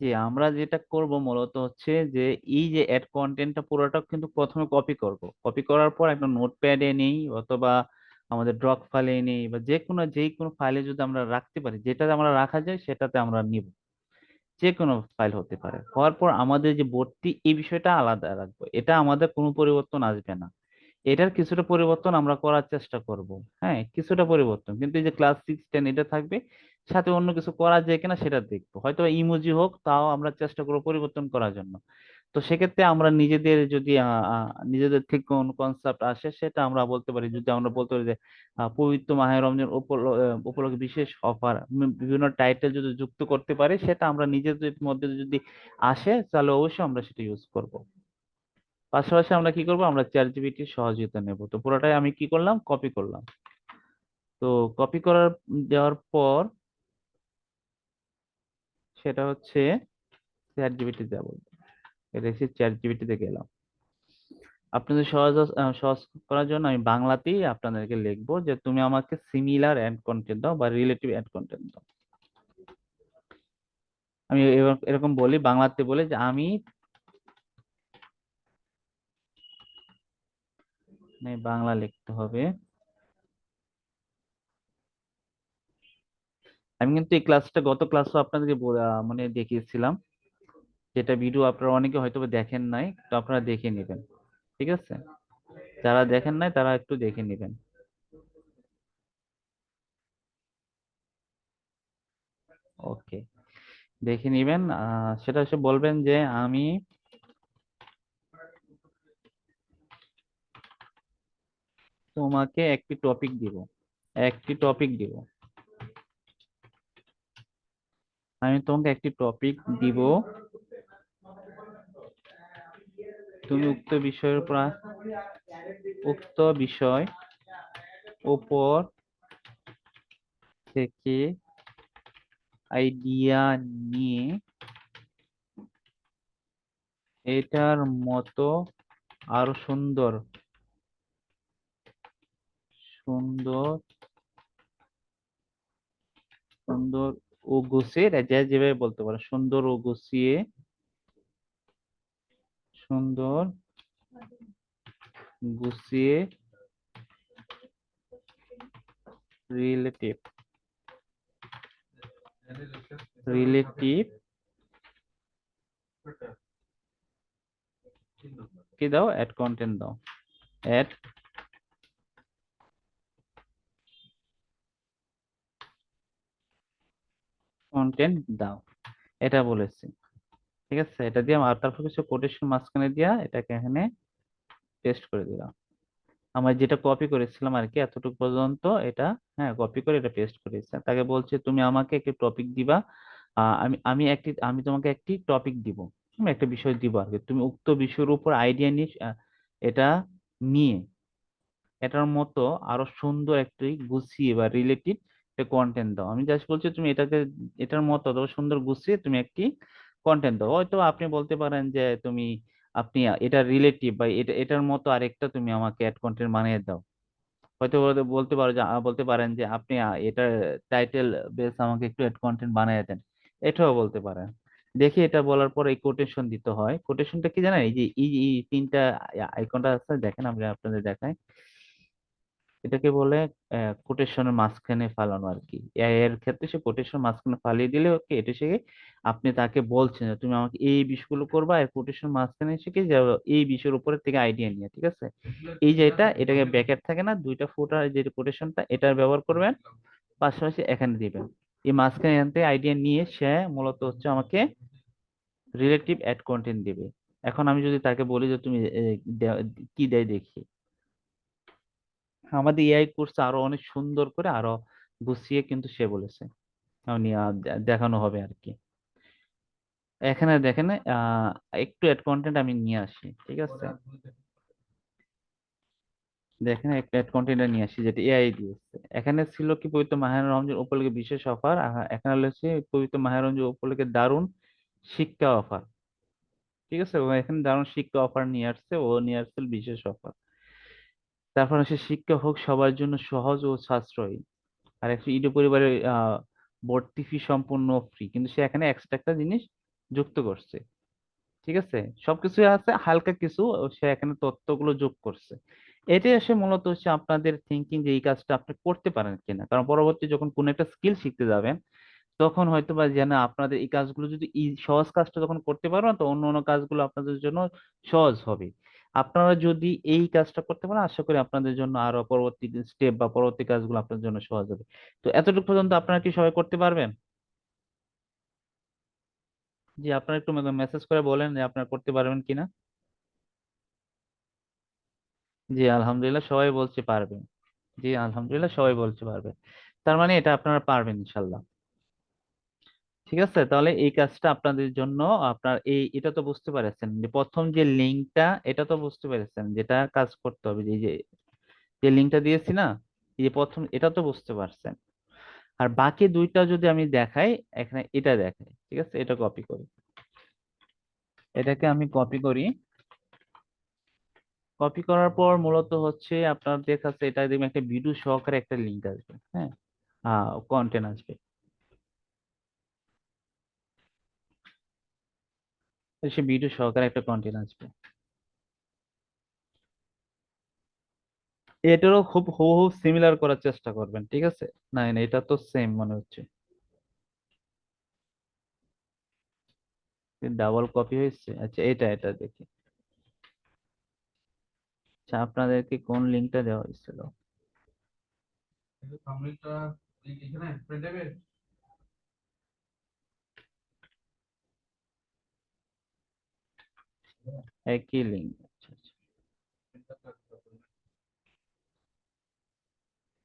যে আমরা যেটা করব মূলত হচ্ছে যে এই যে অ্যাড কন্টেন্টটা পুরোটা কিন্তু প্রথমে কপি করব। কপি করার পর একটা নোটপ্যাডে নেই অথবা আমাদের ড্রপ ফাইলে নেই বা যে কোনো যেই কোনো ফাইলে যদি আমরা রাখতে পারি, যেটাতে আমরা রাখা যায় সেটাতে আমরা নিব। যে কোনো ফাইল হতে পারে। হওয়ার পর আমাদের যে বোর্ডটি এই বিষয়টা আলাদা রাখব। এটা আমাদের কোনো পরিবর্তন আসবে না। এটার কিছুটা পরিবর্তন আমরা করার চেষ্টা করব। হ্যাঁ কিছুটা পরিবর্তন। কিন্তু এই যে ক্লাস সিক্স টেন এটা থাকবে সাথে অন্য কিছু করা যায় কিনা সেটা দেখব। হয়তো ইমোজি হোক, তাও আমরা চেষ্টা করব পরিবর্তন করার জন্য। তো সেক্ষেত্রে আমরা নিজেদের যদি নিজেদের থেকে কোন কনসেপ্ট আসে সেটা আমরা বলতে পারি। যদি আমরা বলতে পারি যে পবিত্র মাহে রমজান উপলক্ষে বিশেষ অফার বিভিন্ন টাইটেল যদি যুক্ত করতে পারি, সেটা আমরা নিজেদের মধ্যে যদি আসে, তাহলে অবশ্যই আমরা সেটা ইউজ করব। পাশাপাশি আমরা কি করব? আমরা চ্যাট জিপিটির সহযোগিতা নেব। তো পুরোটাই আমি কি করলাম? কপি করলাম। তো কপি করার, দেওয়ার পর সেটা হচ্ছে চ্যাট জিবিটি দেবো এটা হচ্ছে চ্যাট জিপিটিতে গেলাম। আপনাদের সহজ সহজ করার জন্য আমি বাংলাতেই আপনাদেরকে লিখব যে তুমি আমাকে সিমিলার অ্যাড কন্টেন্ট দাও বা রিলেটিভ অ্যাড কন্টেন্ট দাও। আমি এরকম বলি, বাংলাতে বলে যে আমি মানে বাংলা লিখতে হবে। আমি কিন্তু এই ক্লাসটা গত ক্লাসও আপনাদেরকে মানে দেখিয়েছিলাম। যেটা ভিডিও আপনারা অনেকে হয়তো দেখেন নাই, তো আপনারা দেখে নেবেন। ঠিক আছে? যারা দেখেন নাই, তারা একটু দেখে নেবেন। ওকে। দেখে নেবেন। সেটা হচ্ছে বলবেন যে আমি তোমাকে একটি টপিক দিব। একটি টপিক দিব। আমি তোমাকে একটি টপিক দিব। তুমি উক্ত বিষয়ের উপর উক্ত বিষয় উপর থেকে আইডিয়া নিয়ে এটার মতো আরও সুন্দর সুন্দর সুন্দর ও গুছিয়ে যেভাবে বলতে পারো, সুন্দর ও গুছিয়ে, সুন্দর গুছিয়ে রিলেটিভ রিলেটিভ কি দাও? অ্যাড কন্টেন্ট দাও। অ্যাড কন্টেন্ট দাও। এটা বলেছি। ঠিক আছে? এটা দিয়ে আর তারপর কিছু কোটেশন মাঝখানে দিয়া এটাকে এখানে পেস্ট করে দিলাম। আমরা যেটা কপি করেছিলাম আর কি, এতটুকু পর্যন্ত এটা হ্যাঁ কপি করে এটা পেস্ট করেছি তাকে বলছে, তুমি আমাকে একটি টপিক দিবা আমি আমি একটি, আমি তোমাকে একটি টপিক দিব। একটা বিষয় দিব আর কি। তুমি উক্ত বিষয়ের উপর আইডিয়া নিয়ে এটা নিয়ে। এটার মতো আরও সুন্দর একটি গুছিয়ে বা রিলেটেড কন্টেন্ট দাও। আমি জাস্ট বলছি তুমি এটাকে এটার মতো সুন্দর গুছিয়ে তুমি একটি কন্টেন্ট দাও। হয়তো আপনি বলতে পারেন যে তুমি আপনি এটা রিলেটিভ বা এটা এটার মতো আরেকটা তুমি আমাকে অ্যাড কন্টেন্ট বানিয়ে দাও। হয়তো বলতে পারো যে বলতে পারেন যে আপনি আহ, এটা টাইটেল বেস আমাকে একটু অ্যাড কন্টেন্ট বানিয়ে দেন। এটাও বলতে পারেন। দেখি এটা বলার পর এই কোটেশন দিতে হয়। কোটেশনটা কি জানেন? এই যে এই তিনটা আইকনটা আছে দেখেন আমি আপনাদের দেখাই। এটাকে বলে? কোটেশনের মাঝখানে ফালানো আর কি এর ক্ষেত্রে সে কোটেশন মাঝখানে ফালিয়ে দিলে ওকে এটা সে আপনি তাকে বলছেন তুমি আমাকে এই বিষয়গুলো করবা আর কোটেশন মাঝখানে শিখে যে, এই বিষয়ের উপরে থেকে আইডিয়া নিয়ে। ঠিক আছে? এই যে এটা, এটাকে ব্র্যাকেট থাকে না, দুইটা ফুটার যে কোটেশনটা এটার ব্যবহার করবেন, পাশাপাশি এখানে দিবেন। এই মাঝখানে এখান থেকে আইডিয়া নিয়ে সে মূলত হচ্ছে আমাকে রিলেটিভ অ্যাড কন্টেন্ট দিবে। এখন আমি যদি তাকে বলি যে, তুমি কি দেয় দেখি। আমাদের এআই কোর্স আরও অনেক সুন্দর করে আরও গুছিয়ে কিন্তু সে বলেছে। দেখানো হবে আর কি এখানে দেখেন একটু অ্যাড কন্টেন্ট আমি নিয়ে আসি ঠিক আছে? দেখেন। একটা অ্যাড কন্টেন্ট নিয়ে আসি যেটা এআই দিয়েছে। এখানে ছিল কি পবিত্র মাহের রমজান উপলক্ষে বিশেষ অফার এখানে হচ্ছে পবিত্র মাহের রমজান উপলক্ষে দারুণ শিক্ষা অফার ঠিক আছে? এখানে দারুণ শিক্ষা অফার নিয়ে আসছে ও নিয়ে আসছে বিশেষ অফার তারপর হচ্ছে শিক্ষা হোক, সবার জন্য সহজ ও সাশ্রয়ী। আর একটা ইডো পরিবারের ভর্তি ফি সম্পূর্ণ ফ্রি কিন্তু সে এখানে এক্সট্রা একটা জিনিস যুক্ত করছে। ঠিক আছে? সবকিছুই আছে, হালকা কিছু সে এখানে তথ্যগুলো যোগ করছে। এটাই আসে মূলত হচ্ছে আপনাদের থিঙ্কিং যে এই কাজটা আপনি করতে পারেন কিনা। কারণ পরবর্তী যখন কোনো একটা স্কিল শিখতে যাবেন, তখন হয়তো বা যেন আপনাদের এই কাজগুলো যদি সহজ কাজটা যখন করতে পারবেন, তো অন্য অন্য কাজগুলো আপনাদের জন্য সহজ হবে। আপনারা যদি এই কাজটা করতে পারেন, আশা করি আপনাদের জন্য আরও পরবর্তী স্টেপ বা পরবর্তী কাজগুলো আপনাদের জন্য সহজ হবে। তো এতটুকু পর্যন্ত আপনারা কি সবাই করতে পারবেন? জি, আপনারা একটু মেসেজ করে বলেন যে আপনারা করতে পারবেন কিনা। জি, আলহামদুলিল্লাহ সবাই বলছে পারবেন। জি, আলহামদুলিল্লাহ সবাই বলছে পারবেন। তার মানে এটা আপনারা পারবেন ইনশাল্লাহ। ঠিক আছে? তাহলে এই কাজটা আপনাদের জন্য আপনার এই, এটা তো বুঝতে পেরেছেন। যে প্রথম যে লিঙ্কটা, এটা তো বুঝতে পেরেছেন যেটা কাজ করতে হবে। যে যে লিঙ্কটা দিয়েছি না, এই যে প্রথম, এটা তো বুঝতে পারছেন। আর বাকি দুইটা যদি আমি দেখাই, এখানে এটা দেখাই, ঠিক আছে? এটা কপি করি। এটাকে আমি কপি করি। কপি করার পর মূলত হচ্ছে আপনার দেখাচ্ছে, এটা দেখবেন একটা ভিডিও সহকারে একটা লিঙ্ক আসবে হ্যাঁ? কন্টেন্ট আসবে। সে ভিডিও সহকারে একটা কন্টেন্ট আসবে। এটারও খুব হুবহু সিমিলার করার চেষ্টা করবেন, ঠিক আছে? না না, এটা তো সেম মনে হচ্ছে। ডাবল কপি হয়েছে? আচ্ছা এটা এটা দেখি। আচ্ছা আপনাদেরকে কোন লিঙ্কটা দেওয়া হয়েছিল থাম্বনেলটা এখানে প্রিন্ট হবে একই লিঙ্ক আচ্ছা আচ্ছা।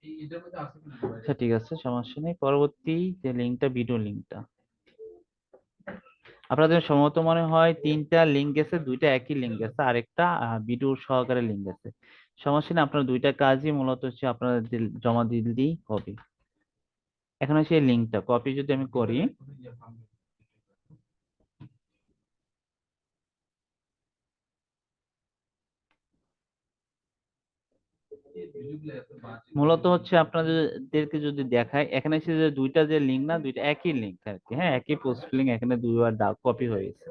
আছে আচ্ছা ঠিক আছে, সমস্যা নেই। পরবর্তী যে লিঙ্কটা ভিডিও লিঙ্কটা আপনাদের সম্ভবত মনে হয় তিনটা লিঙ্ক গেছে দুইটা একই লিঙ্ক গেছে আরেকটা ভিডিও সহকারে লিঙ্ক গেছে সমস্যা নেই, আপনার দুইটা কাজই মূলত হচ্ছে আপনাদের দিল- জমা দিলেই হবে। এখন হচ্ছে এই লিঙ্কটা কপি যদি আমি করি মূলত হচ্ছে আপনাদেরকে যদি দেখায়, এখানে এসে যে দুইটা যে লিঙ্ক না, দুইটা একই লিঙ্ক আর কি হ্যাঁ? একই পোস্ট লিঙ্ক এখানে দুইবার কপি হয়ে গেছে।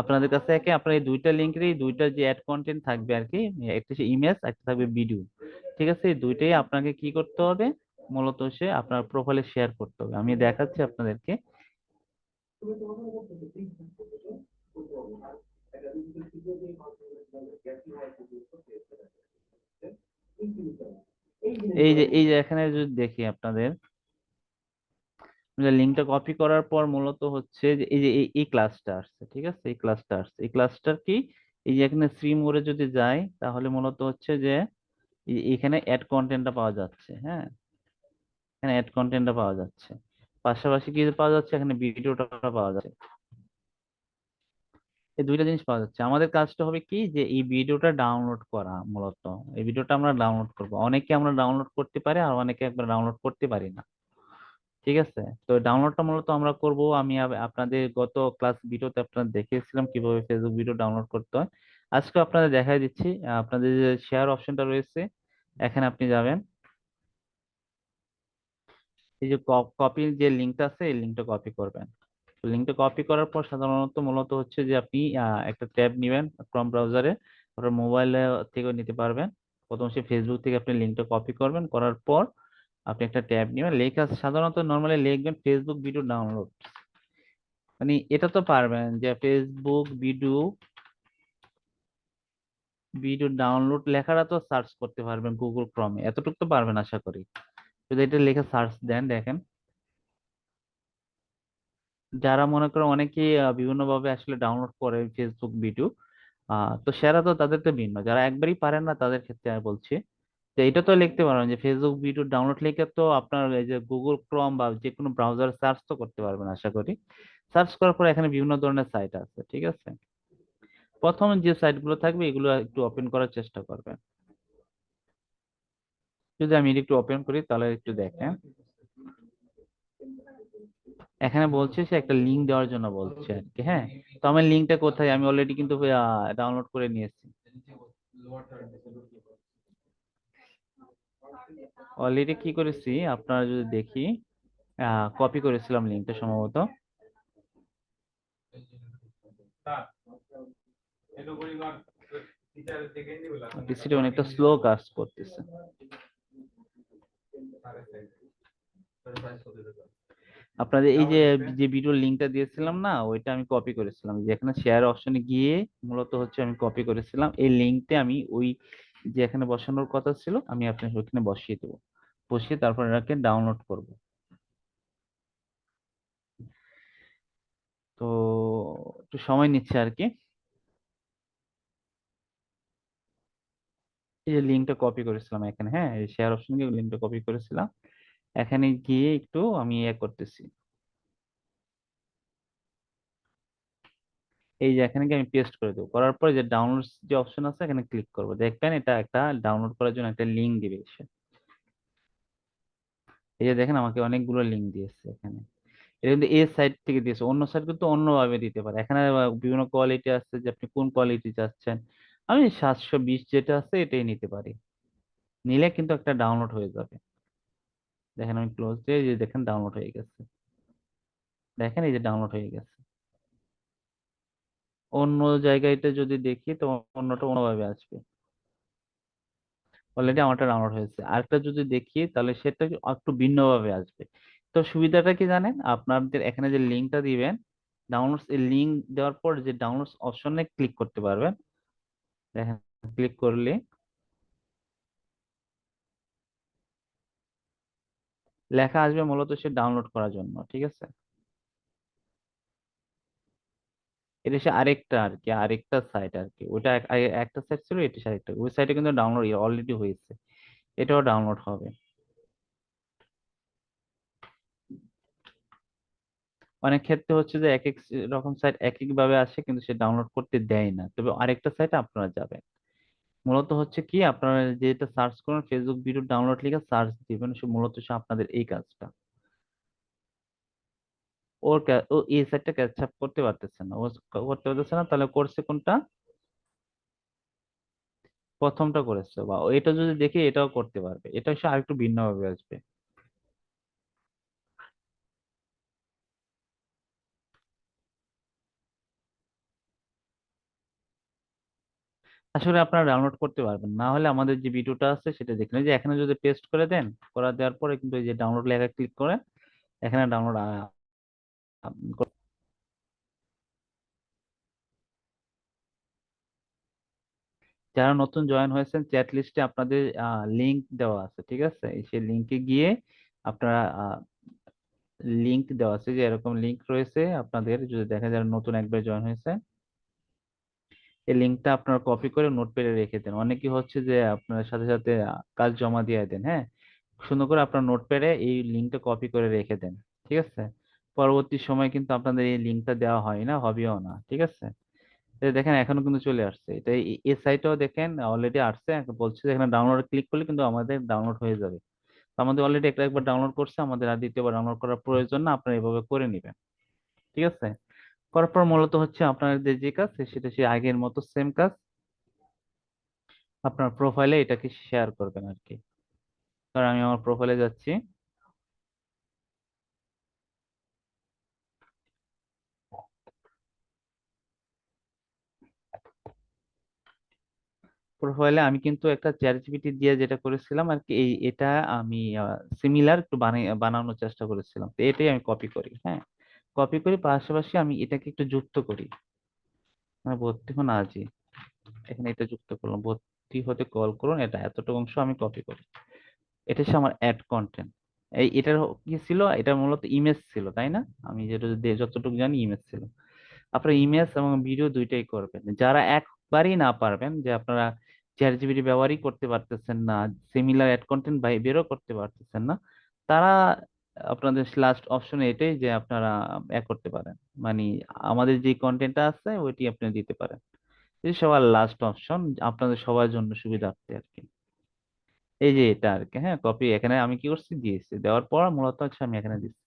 আপনাদের কাছে একে, আপনার এই দুইটা লিঙ্কেরই দুইটা যে অ্যাড কন্টেন্ট থাকবে আর কি, একটা হচ্ছে ইমেজ একটা থাকবে ভিডিও ঠিক আছে? এই দুইটাই আপনাকে কি করতে হবে? মূলত সে আপনার প্রোফাইলে শেয়ার করতে হবে। আমি দেখাচ্ছি আপনাদেরকে। এই যে এই যে এখানে যদি দেখি আপনাদের লিঙ্কটা কপি করার পর মূলত হচ্ছে যে, এই যে, এই- ক্লাসটা আসছে, ঠিক আছে? এই ক্লাসটা আসছে। এই ক্লাসটার কি? এই যে এখানে থ্রি মোড়ে যদি যাই, তাহলে মূলত হচ্ছে যে এখানে অ্যাড কন্টেন্টটা পাওয়া যাচ্ছে হ্যাঁ? এখানে অ্যাড কন্টেন্টটা পাওয়া যাচ্ছে। পাশাপাশি কি পাওয়া যাচ্ছে? এখানে ভিডিওটা পাওয়া যাচ্ছে। এই দুইটা জিনিস পাওয়া যাচ্ছে। আমাদের কাজটা হবে কি যে, এই ভিডিওটা ডাউনলোড করা মূলত। এই ভিডিওটা আমরা ডাউনলোড করব। অনেকে আমরা ডাউনলোড করতে পারি আর অনেকে একবার ডাউনলোড করতে পারি না। ঠিক আছে? তো ডাউনলোডটা মূলত আমরা করব। আমি আপনাদের গত ক্লাস ভিডিওতে আপনাদের দেখিয়েছিলাম কীভাবে ফেসবুক ভিডিও ডাউনলোড করতে হয়। আজকে আপনাদের দেখাই দিচ্ছি। আপনাদের যে শেয়ার অপশনটা রয়েছে, এখানে আপনি যাবেন। এই যে কপির যে লিঙ্কটা আছে, এই লিঙ্কটা কপি করবেন। লিঙ্কটা কপি করার পর সাধারণত মূলত হচ্ছে যে আপনি একটা ট্যাব নেবেন ক্রোম ব্রাউজারে আপনার মোবাইলে থেকেও নিতে পারবেন। প্রথম সে ফেসবুক থেকে আপনি লিঙ্কটা কপি করবেন। করার পর আপনি একটা ট্যাব নেবেন। লেখা সাধারণত নর্মালি লিখবেন ফেসবুক ভিডিও ডাউনলোড মানে এটা তো পারবেন যে ফেসবুক ভিডিও ভিডিও ডাউনলোড লেখাটা তো সার্চ করতে পারবেন গুগল ক্রমে এতটুকু তো পারবেন আশা করি। যদি এটা লেখা সার্চ দেন, দেখেন। যারা মনে করেন অনেকে বিভিন্ন ভাবে আসলে ডাউনলোড করে ফেসবুক ভিডিও তো সেরা তো তাদের তো ভিন্ন। যারা একবারই পারেন না, তাদের ক্ষেত্রে আমি বলছি। তো এটা তো লিখতে পারবেন যে ফেসবুক ভিডিও ডাউনলোড লিখে তো আপনার এই যে গুগল ক্রোম বা যে কোনো ব্রাউজার সার্চ তো করতে পারবেন, আশা করি। সার্চ করার পর এখানে বিভিন্ন ধরনের সাইট আছে, ঠিক আছে? প্রথম যে সাইটগুলো থাকবে, এগুলো একটু ওপেন করার চেষ্টা করবেন। যদি আমি একটু ওপেন করি, তাহলে একটু দেখেন। এখানে বলছে সে একটা লিঙ্ক দেওয়ার জন্য বলছে আর কি হ্যাঁ? তো আমার লিঙ্কটা কোথায়? আমি অলরেডি কিন্তু ডাউনলোড করে নিয়েছি অলরেডি কি করেছি? আপনারা যদি দেখি কপি করেছিলাম লিঙ্কটা সম্ভবত। পিসিটা অনেকটা স্লো কাজ করতেছে। আপনাদের এই যে যে ভিডিও লিঙ্কটা দিয়েছিলাম না ওইটা আমি কপি করেছিলাম। যেখানে শেয়ার অপশনে গিয়ে মূলত হচ্ছে আমি কপি করেছিলাম। এই লিঙ্কটা আমি ওই যে এখানে বসানোর কথা ছিল আমি আপনার ওখানে বসিয়ে দেবো। বসিয়ে তারপর এটাকে ডাউনলোড করব। তো একটু সময় নিচ্ছে আর কি। এই যে লিঙ্কটা কপি করেছিলাম এখানে হ্যাঁ এই শেয়ার অপশন গিয়ে লিঙ্কটা কপি করেছিলাম। এখানে গিয়ে একটু আমি ইয়ে করতেছি। এই যে এখানে আমি পেস্ট করে দেবো। করার পরে যে ডাউনলোড যে অপশন আছে, এখানে ক্লিক করব। দেখবেন এটা একটা ডাউনলোড করার জন্য একটা লিঙ্ক দিবে এসে। এই যে দেখেন আমাকে অনেকগুলো লিঙ্ক দিয়েছে এখানে। এটা কিন্তু এই সাইট থেকে দিয়েছে। অন্য সাইট কিন্তু অন্যভাবে দিতে পারে। এখানে বিভিন্ন কোয়ালিটি আছে যে আপনি কোন কোয়ালিটি চাচ্ছেন। আমি সাতশো বিশ যেটা আছে এটাই নিতে পারি। নিলে কিন্তু একটা ডাউনলোড হয়ে যাবে। দেখেন আমি ক্লোজ দিয়ে যে দেখেন ডাউনলোড হয়ে গেছে। দেখেন এই যে ডাউনলোড হয়ে গেছে। অন্য জায়গায়টা যদি দেখি তো অন্যটা অন্যভাবে আসবে। অলরেডি আমারটা ডাউনলোড হয়েছে। আরেকটা যদি দেখি তাহলে সেটা একটু ভিন্নভাবে আসবে। তো সুবিধাটা কি জানেন? আপনাদের এখানে যে লিঙ্কটা দিবেন ডাউনলোডস এই লিঙ্ক দেওয়ার পর যে ডাউনলোডস অপশনে ক্লিক করতে পারবেন। দেখেন ক্লিক করলে লেখা আসবে মূলত সে ডাউনলোড করার জন্য, ঠিক আছে? এটা সে আরেকটা আর কি, আরেকটা সাইট আর কি। ওটা একটা সাইট ছিল, এটা আরেকটা। ওই সাইটে কিন্তু ডাউনলোড অলরেডি হয়েছে। এটাও ডাউনলোড হবে। অনেক ক্ষেত্রে হচ্ছে যে এক এক রকম সাইট এক এক ভাবে আসে, কিন্তু সে ডাউনলোড করতে দেয় না। তবে আরেকটা সাইটে আপনারা যাবেন। মূলত হচ্ছে কি, আপনারা যেটা সার্চ করেন ফেসবুক ভিডিও ডাউনলোড লিখে সার্চ দিবেন মূলত সে আপনাদের এই কাজটা। ওর ও এই সাইটটা ক্যাচ আপ করতে পারতেছে না, ও করতে পারতেছে না, তাহলে করছে কোনটা? প্রথমটা করেছে, বা এটা যদি দেখি এটাও করতে পারবে, এটা সে আরেকটু ভিন্নভাবে আসবে। আসলে আপনারা ডাউনলোড করতে পারবেন। না হলে আমাদের যে ভিডিওটা আছে সেটা দেখুন যে এখানে যদি পেস্ট করে দেন করা দেওয়ার পরে কিন্তু এই যে ডাউনলোড লেখা ক্লিক করে, এখানে ডাউনলোড যারা নতুন জয়েন হয়েছেন চ্যাট লিস্টে আপনাদের লিংক দেওয়া আছে, ঠিক আছে? সেই লিংকে গিয়ে আপনারা লিংক দেওয়া আছে যে এরকম লিংক রয়েছে আপনাদের। যদি দেখা যায় নতুন একবার জয়েন হয়েছে এই লিঙ্কটা আপনার কপি করে নোটপ্যাডে রেখে দেন। অনেকে হচ্ছে যে আপনার সাথে সাথে কাজ জমা দিয়ে দেন হ্যাঁ? সুন্দর করে আপনার নোটপ্যাডে এই লিঙ্কটা কপি করে রেখে দেন, ঠিক আছে? পরবর্তী সময় কিন্তু আপনাদের এই লিঙ্কটা দেওয়া হয় না, হবেও না, ঠিক আছে? দেখেন, এখনও কিন্তু চলে আসছে। এটা এই- সাইটেও দেখেন অলরেডি আসছে। বলছে এখানে ডাউনলোড ক্লিক করলে কিন্তু আমাদের ডাউনলোড হয়ে যাবে। আমাদের অলরেডি একটা, একবার ডাউনলোড করছে, আমাদের আর দ্বিতীয়বার ডাউনলোড করার প্রয়োজন না, আপনারা এভাবে করে নেবেন, ঠিক আছে? করার পর মূলত হচ্ছে আপনাদের যে কাজ সেটা সে আগের মতো সেম কাজ আপনার প্রোফাইলে এটাকে শেয়ার করবেন আর কি কারণ আমি আমার প্রোফাইলে যাচ্ছি। প্রোফাইলে আমি কিন্তু একটা চ্যাট জিপিটি দিয়ে যেটা করেছিলাম আর কি এই, এটা আমি সিমিলার একটু বানানোর চেষ্টা করেছিলাম। তো এটাই আমি কপি করি হ্যাঁ? কপি করি, পাশাপাশি আমি এটাকে একটু যুক্ত করি। মানে ভর্তি হন আজই এখানে এটা যুক্ত করলাম। ভর্তি হতে কল করুন, এটা এতটুকু অংশ আমি কপি করি। এটা হচ্ছে আমার অ্যাড কন্টেন্ট এই এটার কি ছিল এটা মূলত ইমেজ ছিল, তাই না? আমি যেটা যতটুকু জানি ইমেজ ছিল। আপনারা ইমেজ এবং ভিডিও দুইটাই করবেন। যারা একবারই না পারবেন, যে আপনারা চ্যাট জিপিটি ব্যবহারই করতে পারতেছেন না সিমিলার অ্যাড কন্টেন্ট বেরও করতে পারতেছেন না, তারা আপনাদের লাস্ট অপশন এটাই যে আপনারা এক করতে পারেন। মানে আমাদের যে কন্টেন্টটা আছে, ওইটি আপনি দিতে পারেন। এই সবার লাস্ট অপশন আপনাদের সবার জন্য সুবিধার্থে আর কি। এই যে এটা আর কি হ্যাঁ কপি এখানে আমি কি করছি? দিয়েছি। দেওয়ার পর মূলত হচ্ছে আমি এখানে দিচ্ছি।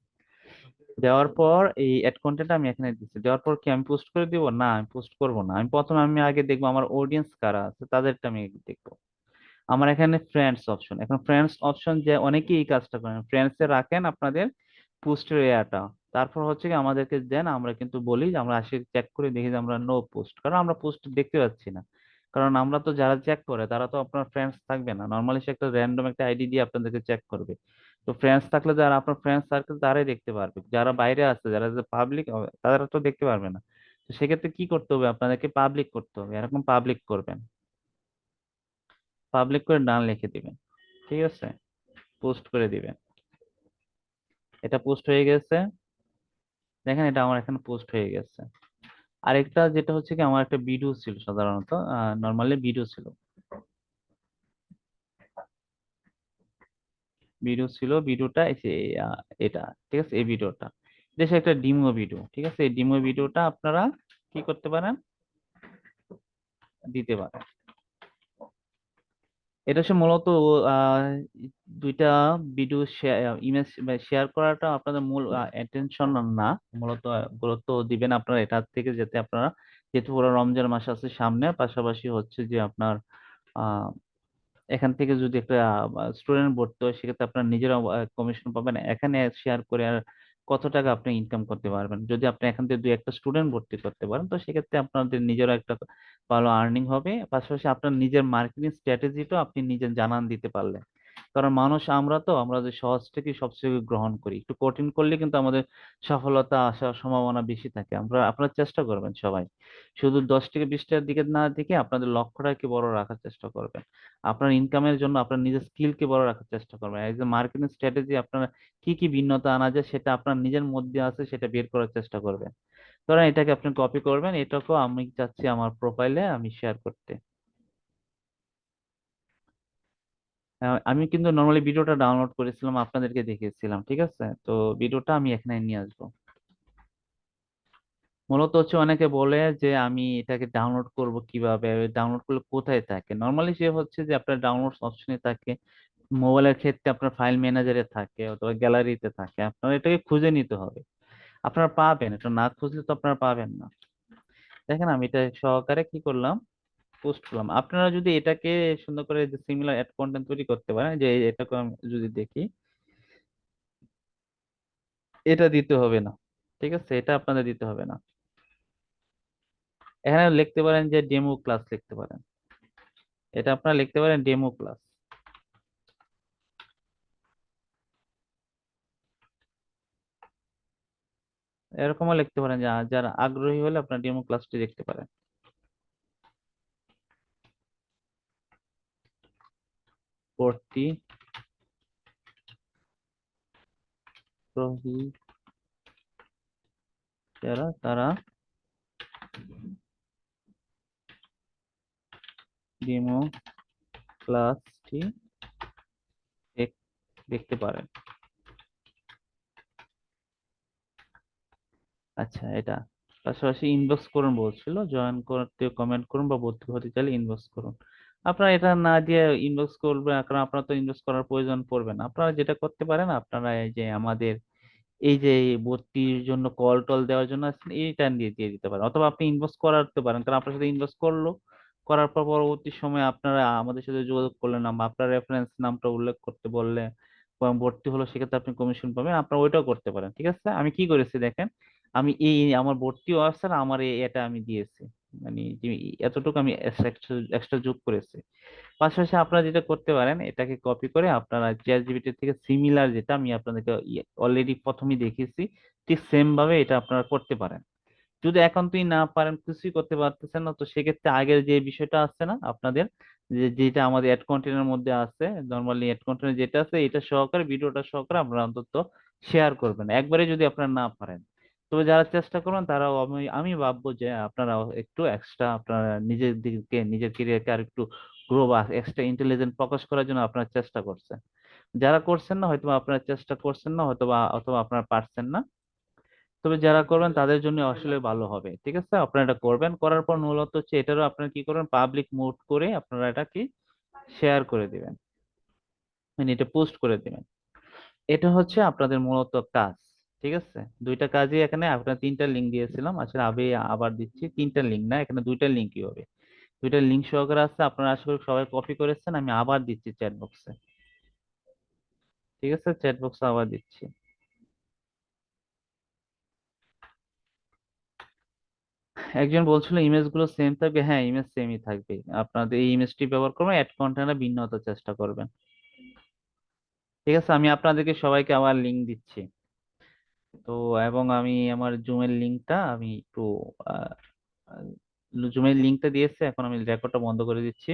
দেওয়ার পর এই অ্যাড কন্টেন্ট আমি এখানে দিচ্ছি। দেওয়ার পর কি আমি পোস্ট করে দিব? না, আমি পোস্ট করব না। আমি প্রথমে আমি আগে দেখব আমার অডিয়েন্স কারা আছে তাদেরটা আমি দেখব। আমার এখানে ফ্রেন্ডস অপশন এখন ফ্রেন্ডস অপশন যে অনেকেই এই কাজটা করেন ফ্রেন্ডস রাখেন আপনাদের পোস্টের এয়াটা তারপর হচ্ছে কি আমাদেরকে দেন, আমরা কিন্তু বলি যে আমরা আসি চেক করে দেখি যে আমরা নো পোস্ট কারণ আমরা পোস্ট দেখতে পাচ্ছি না। কারণ আমরা তো যারা চেক করে, তারা তো আপনার ফ্রেন্ডস থাকবে না। নর্মালি সে একটা র্যান্ডম একটা আইডি দিয়ে আপনাদেরকে চেক করবে। তো ফ্রেন্ডস থাকলে যারা আপনার ফ্রেন্ডস সার্কেল তারাই দেখতে পারবে। যারা বাইরে আছে, যারা যে পাবলিক তারা তো দেখতে পারবে না। তো সেক্ষেত্রে কি করতে হবে? আপনাদেরকে পাবলিক করতে হবে। এরকম পাবলিক করবেন। পাবলিক করে ডান লিখে দিবেন। ঠিক আছে? পোস্ট করে দিবেন। এটা পোস্ট হয়ে গেছে। দেখেন এটা আমার এখানে পোস্ট হয়ে গেছে। আরেকটা যেটা হচ্ছে কি, আমার একটা ভিডিও ছিল সাধারণত নর্মালি ভিডিও ছিল। ভিডিও ছিল ভিডিওটা এটা, ঠিক আছে? এই ভিডিওটা দেশে একটা ডিমো ভিডিও ঠিক আছে? এই ডিমো ভিডিওটা আপনারা কি করতে পারেন? দিতে পারেন। এটা হচ্ছে মূলত দুইটা ভিডিও ইমেজ শেয়ার করাটা আপনাদের মূল অ্যাটেনশন না। মূলত গুরুত্ব দিবেন আপনারা এটা থেকে যাতে আপনারা, যেহেতু পুরো রমজান মাস আছে সামনে, পাশাপাশি হচ্ছে যে আপনার এখান থেকে যদি একটা স্টুডেন্ট ভর্তি হয়, সেক্ষেত্রে আপনার নিজেরা কমিশন পাবেন। এখানে শেয়ার করে আর কত টাকা আপনি ইনকাম করতে পারবেন? যদি আপনি এখান থেকে দুই একটা স্টুডেন্ট ভর্তি করতে পারেন, তো সেক্ষেত্রে আপনাদের নিজেরও একটা ভালো আর্নিং হবে। পাশাপাশি আপনার নিজের মার্কেটিং স্ট্র্যাটেজিটাও আপনি নিজে জানান দিতে পারলেন কারণ মানুষ আমরা তো, আমরা যে সহজ থেকে সবচেয়ে গ্রহণ করি। একটু কঠিন করলে কিন্তু আমাদের সফলতা আসার সম্ভাবনা বেশি থাকে। আমরা, আপনারা চেষ্টা করবেন সবাই। শুধু দশ থেকে বিশটার দিকে না দেখে আপনাদের লক্ষ্যটাকে বড় রাখার চেষ্টা করবেন। আপনার ইনকামের জন্য আপনার নিজের স্কিলকে বড় রাখার চেষ্টা করবেন। এজ এ মার্কেটিং স্ট্র্যাটেজি আপনারা কি কি ভিন্নতা আনা যায় সেটা আপনার নিজের মধ্যে আছে সেটা বের করার চেষ্টা করবেন। ধরেন এটাকে আপনি কপি করবেন, এটাকেও আমি চাচ্ছি আমার প্রোফাইলে আমি শেয়ার করতে। আমি কিন্তু নর্মালি ভিডিওটা ডাউনলোড করেছিলাম, আপনাদেরকে দেখিয়েছিলাম, ঠিক আছে? তো ভিডিওটা আমি এখানে নিয়ে আসব। মূলত হচ্ছে অনেকে বলে যে, আমি এটাকে ডাউনলোড করব কীভাবে? ডাউনলোড করলে কোথায় থাকে? নর্মালি সে হচ্ছে যে, আপনার ডাউনলোড অপশনে থাকে মোবাইলের ক্ষেত্রে আপনার ফাইল ম্যানেজারে থাকে, অথবা গ্যালারিতে থাকে। আপনার এটাকে খুঁজে নিতে হবে। আপনারা পাবেন, এটা না খুঁজলে তো আপনারা পাবেন না। দেখেন আমি এটা সহকারে কি করলাম? পোস্ট করলাম আপনারা যদি এটাকে সুন্দর করে সিমিলার অ্যাড কন্টেন্ট তৈরি করতে পারেন, যে এটাকে আমি যদি দেখি, এটা দিতে হবে না, ঠিক আছে? এটা আপনাদের দিতে হবে না। এখানে লিখতে পারেন যে ডেমো ক্লাস লিখতে পারেন। এটা আপনারা লিখতে পারেন ডেমো ক্লাস এরকমও লিখতে পারেন যারা আগ্রহী হলে আপনার ডেমো ক্লাসটি দেখতে পারেন। আগ্রহী যারা, তারা ডেমো ক্লাসটি দেখতে পারেন। আচ্ছা এটা পাশাপাশি ইনবক্স করুন বলছিল। জয়েন করতে কমেন্ট করুন বা ভর্তি হতে চাইলে ইনবক্স করুন। আপনারা এটা না দিয়ে ইনবক্স করবেন, কারণ আপনারা তো ইনবক্স করার প্রয়োজন পড়বে না। আপনারা যেটা করতে পারেন, আপনারা এই যে আমাদের, এই যে ভর্তির জন্য কল টল দেওয়ার জন্য এইটা দিয়ে দিয়ে দিতে পারেন। অথবা আপনি ইনবক্স করাতে পারেন, কারণ আপনার সাথে ইনবক্স করল, করার পর পরবর্তী সময় আপনারা আমাদের সাথে যোগাযোগ করলেন আপনার রেফারেন্স নামটা উল্লেখ করতে বললে ভর্তি হলো, সেক্ষেত্রে আপনি কমিশন পাবেন, আপনারা ওইটাও করতে পারেন, ঠিক আছে? আমি কি করেছি দেখেন, আমি এই, আমার ভর্তি আছে আর আমার এটা আমি দিয়েছি। মানে এতটুকু আমি এক্সট্রা যোগ করেছি। পাশাপাশি আপনারা যেটা করতে পারেন, এটাকে কপি করে আপনারা চ্যাটজিপিটি থেকে সিমিলার যেটা আমি আপনাদেরকে অলরেডি প্রথমেই দেখিয়েছি, ঠিক সেম ভাবে এটা আপনারা করতে পারেন। যদি একান্তই না পারেন, কিছুই করতে পারতেছেন না, তো সেক্ষেত্রে আগের যে বিষয়টা আছে না, আপনাদের যে, যেটা আমাদের অ্যাড কন্টেন্টের মধ্যে আছে নর্মালি অ্যাড কন্টেন্ট যেটা আছে, এটা সহকারে, ভিডিওটা সহকারে আপনারা অন্তত শেয়ার করবেন। একবারে যদি আপনারা না পারেন। তবে যারা চেষ্টা করবেন তারা আমি আমি ভাববো যে আপনারা একটু এক্সট্রা আপনারা নিজের দিকে, নিজের কেরিয়ারকে আর একটু গ্রো বা এক্সট্রা ইন্টেলিজেন্ট প্রকাশ করার জন্য আপনারা চেষ্টা করছেন। যারা করছেন না হয়তো আপনারা চেষ্টা করছেন না হয়তো বা অথবা আপনারা পারছেন না। তবে যারা করবেন তাদের জন্য আসলে ভালো হবে, ঠিক আছে? আপনারা এটা করবেন, করার পর মূলত হচ্ছে এটারও আপনারা কি করবেন পাবলিক মোড করে আপনারা এটা কি শেয়ার করে দিবেন। মানে এটা পোস্ট করে দিবেন। এটা হচ্ছে আপনাদের মূলত কাজ। ঠিক আছে? দুইটা কাজই এখানে আপনার তিনটা লিঙ্ক দিয়েছিলাম। আসলে আমি আবার দিচ্ছি। তিনটা লিঙ্ক না, এখানে দুইটা লিঙ্কই হবে। দুইটা লিঙ্ক সহকারে আছে, আপনারা আশা করি সবাই কপি করেছেন। আমি আবার দিচ্ছি চ্যাট বক্সে ঠিক আছে? চ্যাট বক্সে আবার দিচ্ছি। একজন বলছিল ইমেজগুলো সেম থাকবে। হ্যাঁ ইমেজ সেমই থাকবে। আপনাদের এই ইমেজটি ব্যবহার করবেন অ্যাড কন্টেন্টে ভিন্নতার চেষ্টা করবেন। ঠিক আছে? আমি আপনাদেরকে সবাইকে আবার লিঙ্ক দিচ্ছি। তো এবং আমি আমার জুমের লিঙ্কটা আমি একটু জুমের লিঙ্কটা দিয়েছে, এখন আমি রেকর্ডটা বন্ধ করে দিচ্ছি।